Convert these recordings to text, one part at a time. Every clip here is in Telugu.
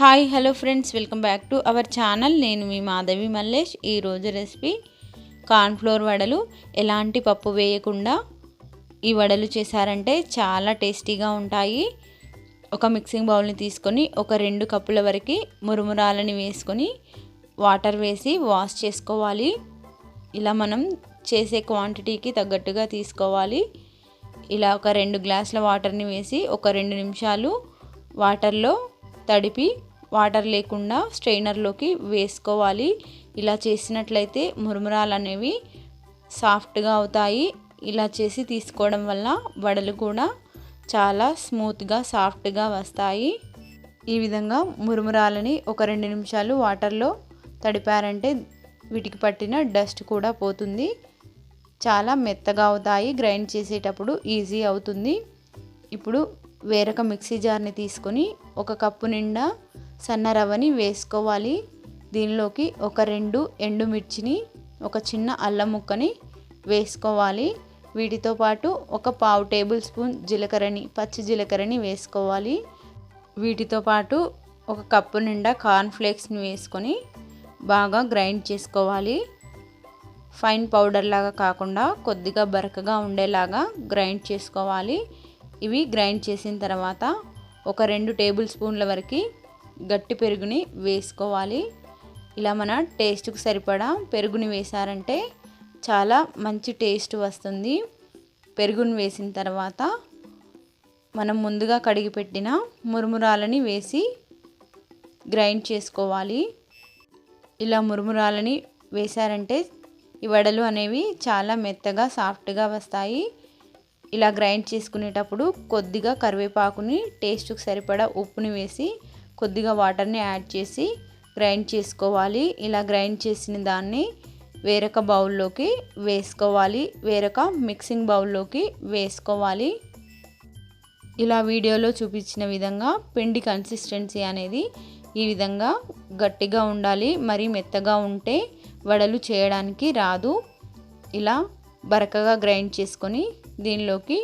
Hi hello friends welcome back to our channel. నేను మీ మాధవి మల్లేష్. ఈరోజు రెసిపీ కార్న్ఫ్లోర్ వడలు. ఎలాంటి పప్పు వేయకుండా ఈ వడలు చేశారంటే చాలా టేస్టీగా ఉంటాయి. ఒక మిక్సింగ్ బౌల్ని తీసుకొని ఒక రెండు కప్పుల వరకు మురుమురాలని వేసుకొని వాటర్ వేసి వాష్ చేసుకోవాలి. ఇలా మనం చేసే క్వాంటిటీకి తగ్గట్టుగా తీసుకోవాలి. ఇలా ఒక రెండు గ్లాసుల వాటర్ని వేసి ఒక రెండు నిమిషాలు వాటర్లో తడిపి వాటర్ లేకుండా స్ట్రైనర్లోకి వేసుకోవాలి. ఇలా చేసినట్లయితే మురుమురాలు అనేవి సాఫ్ట్గా అవుతాయి. ఇలా చేసి తీసుకోవడం వల్ల వడలు కూడా చాలా స్మూత్గా సాఫ్ట్గా వస్తాయి. ఈ విధంగా మురుమురాలని ఒక రెండు నిమిషాలు వాటర్లో తడిపారంటే వీటికి పట్టిన డస్ట్ కూడా పోతుంది. చాలా మెత్తగా అవుతాయి. గ్రైండ్ చేసేటప్పుడు ఈజీ అవుతుంది. ఇప్పుడు వేరొక మిక్సీ జార్ని తీసుకొని ఒక కప్పు నిండా సన్న రవ్వని వేసుకోవాలి. దీనిలోకి ఒక రెండు ఎండుమిర్చిని ఒక చిన్న అల్లం ముక్కని వేసుకోవాలి. వీటితో పాటు ఒక పావు టేబుల్ స్పూన్ జీలకర్రని పచ్చి జీలకర్రని వేసుకోవాలి. వీటితో పాటు ఒక కప్పు నిండా కార్న్ ఫ్లేక్స్ని వేసుకొని బాగా గ్రైండ్ చేసుకోవాలి. ఫైన్ పౌడర్ లాగా కాకుండా కొద్దిగా బరకగా ఉండేలాగా గ్రైండ్ చేసుకోవాలి. ఇవి గ్రైండ్ చేసిన తర్వాత ఒక రెండు టేబుల్ స్పూన్ల వరకు గట్టి పెరుగుని వేసుకోవాలి. ఇలా మన టేస్ట్కి సరిపడా పెరుగుని వేసారంటే చాలా మంచి టేస్ట్ వస్తుంది. పెరుగుని వేసిన తర్వాత మనం ముందుగా కడిగి పెట్టిన మురుమురాలని వేసి గ్రైండ్ చేసుకోవాలి. ఇలా మురుమురాలని వేశారంటే ఈ వడలు అనేవి చాలా మెత్తగా సాఫ్ట్గా వస్తాయి. ఇలా గ్రైండ్ చేసుకునేటప్పుడు కొద్దిగా కరివేపాకుని టేస్ట్కి సరిపడా ఉప్పుని వేసి కొద్దిగా వాటర్ని యాడ్ చేసి గ్రైండ్ చేసుకోవాలి. ఇలా గ్రైండ్ చేసిన దాన్ని వేరొక బౌల్లోకి వేసుకోవాలి. వేరొక మిక్సింగ్ బౌల్లోకి వేసుకోవాలి. ఇలా వీడియోలో చూపించిన విధంగా పిండి కన్సిస్టెన్సీ అనేది ఈ విధంగా గట్టిగా ఉండాలి. మరి మెత్తగా ఉంటే వడలు చేయడానికి రాదు. ఇలా బరకగా గ్రైండ్ చేసుకొని దీనిలోకి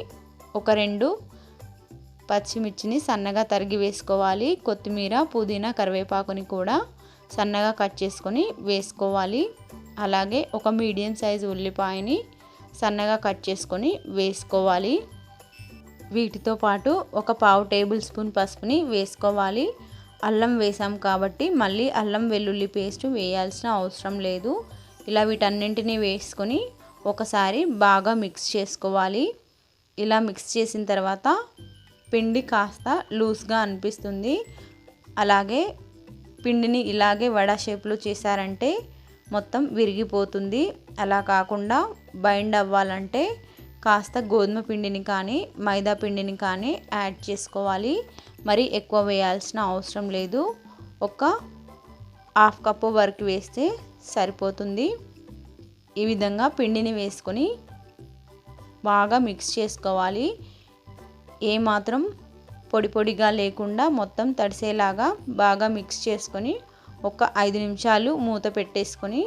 ఒక రెండు పచ్చిమిర్చిని సన్నగా తరిగి వేసుకోవాలి. కొత్తిమీర పుదీనా కరివేపాకుని కూడా సన్నగా కట్ చేసుకొని వేసుకోవాలి. అలాగే ఒక మీడియం సైజు ఉల్లిపాయని సన్నగా కట్ చేసుకొని వేసుకోవాలి. వీటితో పాటు ఒక పావు టేబుల్ స్పూన్ పసుపుని వేసుకోవాలి. అల్లం వేసాం కాబట్టి మళ్ళీ అల్లం వెల్లుల్లి పేస్ట్ వేయాల్సిన అవసరం లేదు. ఇలా వీటన్నింటినీ వేసుకొని ఒకసారి బాగా మిక్స్ చేసుకోవాలి. ఇలా మిక్స్ చేసిన తర్వాత పిండి కాస్త లూజ్గా అనిపిస్తుంది. అలాగే పిండిని ఇలాగే వడ షేప్లో చేశారంటే మొత్తం విరిగిపోతుంది. అలా కాకుండా బైండ్ అవ్వాలంటే కాస్త గోధుమ పిండిని కానీ మైదా పిండిని కానీ యాడ్ చేసుకోవాలి. మరి ఎక్కువ వేయాల్సిన అవసరం లేదు. ఒక హాఫ్ కప్పు వరకు వేస్తే సరిపోతుంది. ఈ విధంగా పిండిని వేసుకొని బాగా మిక్స్ చేసుకోవాలి. ఏమాత్రం పొడి పొడిగా లేకుండా మొత్తం తడిసేలాగా బాగా మిక్స్ చేసుకొని ఒక ఐదు నిమిషాలు మూత పెట్టేసుకొని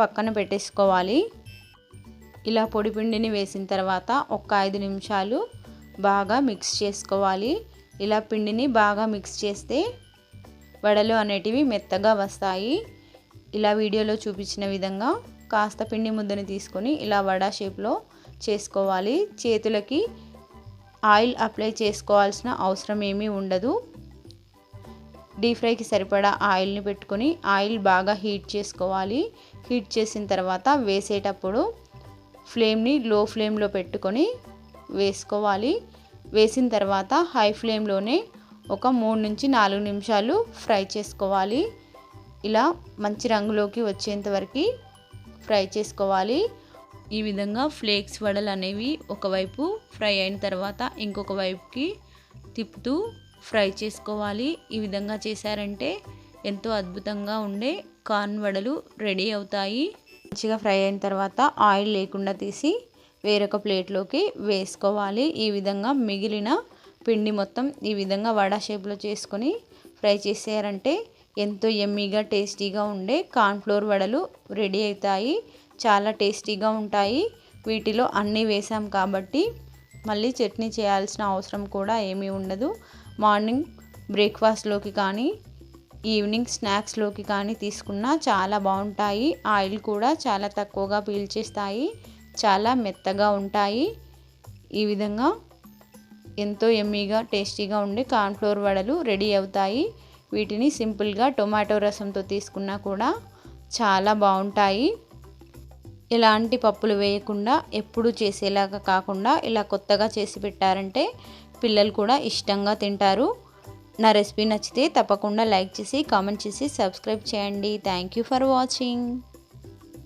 పక్కన పెట్టేసుకోవాలి. ఇలా పొడి పిండిని వేసిన తర్వాత ఒక ఐదు నిమిషాలు బాగా మిక్స్ చేసుకోవాలి. ఇలా పిండిని బాగా మిక్స్ చేస్తే వడలు అనేటివి మెత్తగా వస్తాయి. ఇలా వీడియోలో చూపించిన విధంగా కాస్త పిండి ముద్దని తీసుకొని ఇలా వడ షేప్లో చేసుకోవాలి. చేతులకి ఆయిల్ అప్లై చేసుకోవాల్సిన అవసరం ఏమీ ఉండదు. డీప్ ఫ్రైకి సరిపడా ఆయిల్ని పెట్టుకొని ఆయిల్ బాగా హీట్ చేసుకోవాలి. హీట్ చేసిన తర్వాత వేసేటప్పుడు ఫ్లేమ్ని లో ఫ్లేమ్లో పెట్టుకొని వేసుకోవాలి. వేసిన తర్వాత హై ఫ్లేమ్లోనే ఒక మూడు నుంచి నాలుగు నిమిషాలు ఫ్రై చేసుకోవాలి. ఇలా మంచి రంగులోకి వచ్చేంత వరకు ఫ్రై చేసుకోవాలి. ఈ విధంగా ఫ్లేక్స్ వడలు అనేవి ఒకవైపు ఫ్రై అయిన తర్వాత ఇంకొక వైపుకి తిప్పుతూ ఫ్రై చేసుకోవాలి. ఈ విధంగా చేశారంటే ఎంతో అద్భుతంగా ఉండే కార్న్ వడలు రెడీ అవుతాయి. మంచిగా ఫ్రై అయిన తర్వాత ఆయిల్ లేకుండా తీసి వేరొక ప్లేట్లోకి వేసుకోవాలి. ఈ విధంగా మిగిలిన పిండి మొత్తం ఈ విధంగా వడ షేప్లో చేసుకొని ఫ్రై చేసారంటే ఎంతో ఎమ్మీగా టేస్టీగా ఉండే కార్న్ఫ్లోర్ వడలు రెడీ అవుతాయి. చాలా టేస్టీగా ఉంటాయి. వీటిలో అన్నీ వేసాం కాబట్టి మళ్ళీ చట్నీ చేయాల్సిన అవసరం కూడా ఏమీ ఉండదు. మార్నింగ్ బ్రేక్ఫాస్ట్లోకి కానీ ఈవినింగ్ స్నాక్స్లోకి కానీ తీసుకున్నా చాలా బాగుంటాయి. ఆయిల్ కూడా చాలా తక్కువగా పీల్చేస్తాయి. చాలా మెత్తగా ఉంటాయి. ఈ విధంగా ఎంతో ఎమ్మీగా టేస్టీగా ఉండే కార్న్ఫ్లోర్ వడలు రెడీ అవుతాయి. వీటిని సింపుల్గా టొమాటో రసంతో తీసుకున్నా కూడా చాలా బాగుంటాయి. ఎలాంటి పప్పులు వేయకుండా ఎప్పుడు చేసేలాగా కాకుండా ఇలా కొత్తగా చేసి పెట్టారంటే పిల్లలు కూడా ఇష్టంగా తింటారు. నా రెసిపీ నచ్చితే తప్పకుండా లైక్ చేసి కామెంట్ చేసి సబ్స్క్రైబ్ చేయండి. Thank you for watching.